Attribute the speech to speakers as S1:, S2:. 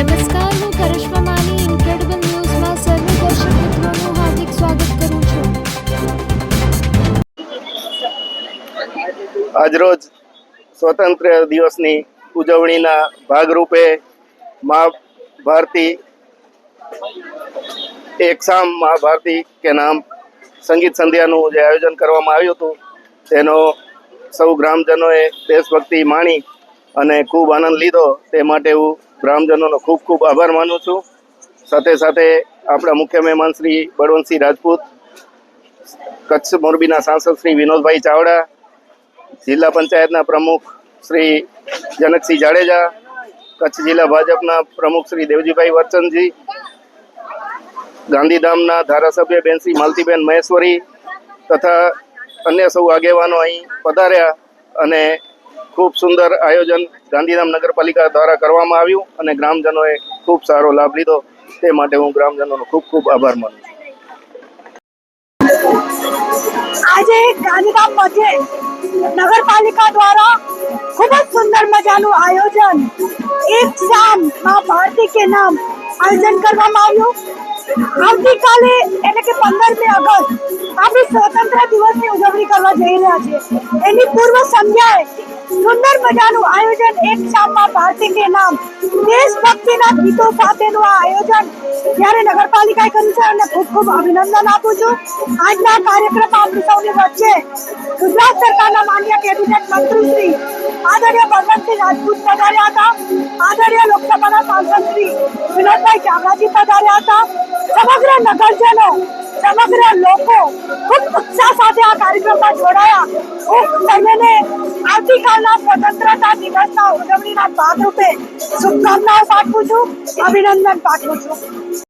S1: નમસ્કાર હું કરિશ્મા માની ઇન્ક્રેડિબલ ન્યૂઝમાં સર્વ દર્શક મિત્રોનું હાર્દિક સ્વાગત કરું છું.
S2: આજરોજ સ્વતંત્ર દિવસની ઉજવણીના ભાગરૂપે મા ભારતી એક સામ મા ભારતી કે નામ સંગીત સંધ્યાનું જે આયોજન કરવામાં આવ્યું હતું, તેનો સૌ ગ્રામજનોએ દેશભક્તિ માણી અને ખૂબ આનંદ લીધો. તે માટે હું ગ્રામજનોનો ખૂબ ખૂબ આભાર માનું છું. સાથે સાથે આપણા મુખ્ય મહેમાન શ્રી બળવંતસિંહ રાજપૂત, કચ્છ મોરબીના સાંસદ શ્રી વિનોદભાઈ ચાવડા, જિલ્લા પંચાયતના પ્રમુખ શ્રી જનકસિંહ જાડેજા, કચ્છ જિલ્લા ભાજપના પ્રમુખ શ્રી દેવજીભાઈ વરચંદજી ગાંધીધામના ધારાસભ્ય બેન શ્રી માલતીબેન મહેશ્વરી તથા અન્ય સૌ આગેવાનો અહીં પધાર્યા અને ખૂબ સુંદર આયોજન ગાંધીધામ નગરપાલિકા દ્વારા કરવામાં આવ્યું અને ગ્રામજનોએ ખૂબ સારો લાભ લીધો. તે માટે હું ગ્રામજનોનો ખૂબ ખૂબ આભાર માનું
S3: આજે ગાંધીધામ મધ્યે નગરપાલિકા દ્વારા ખૂબ જ સુંદર મજાનું આયોજન, એક શામમાં ભારતી કે નામ આયોજન કરવામાં આવ્યું. આવતીકાલે એટલે કે પંદરમી ઓગસ્ટ આપણે સ્વતંત્ર દિવસની ઉજવણી કરવા જઈ રહ્યા છીએ. એની પૂર્વ સંધ્યાએ સુંદર મજાનું આયોજન એક શામમાં ભારતી કે નામ. દેશભક્તિના ગીતો સાથેનું આ આયોજન જ્યારે નગરપાલિકાએ કર્યું છે અને ખૂબ ખૂબ અભિનંદન આપું છું. આજના કાર્યક્રમમાં આપણી સૌની વચ્ચે ગુજરાત સરકારના માન્ય કેબિનેટ મંત્રી શ્રી આદરણીય ભગવંતસિંહ રાજપૂત પધાર્યા હતા. આદરણીય લોકસભાના સાંસદ શ્રી વિનોદભાઈ ચાવડાજી પધાર્યા હતા. સમગ્ર નગરજનો, સમગ્ર લોકો ખૂબ ઉત્સાહ સાથે આ કાર્યક્રમમાં જોડાયા. હું સર્વેને સ્વતંત્રતા દિવસના ઉજવણીના ભાગરૂપે શુભકામનાઓ પાઠવું છું અભિનંદન પાઠવું છું.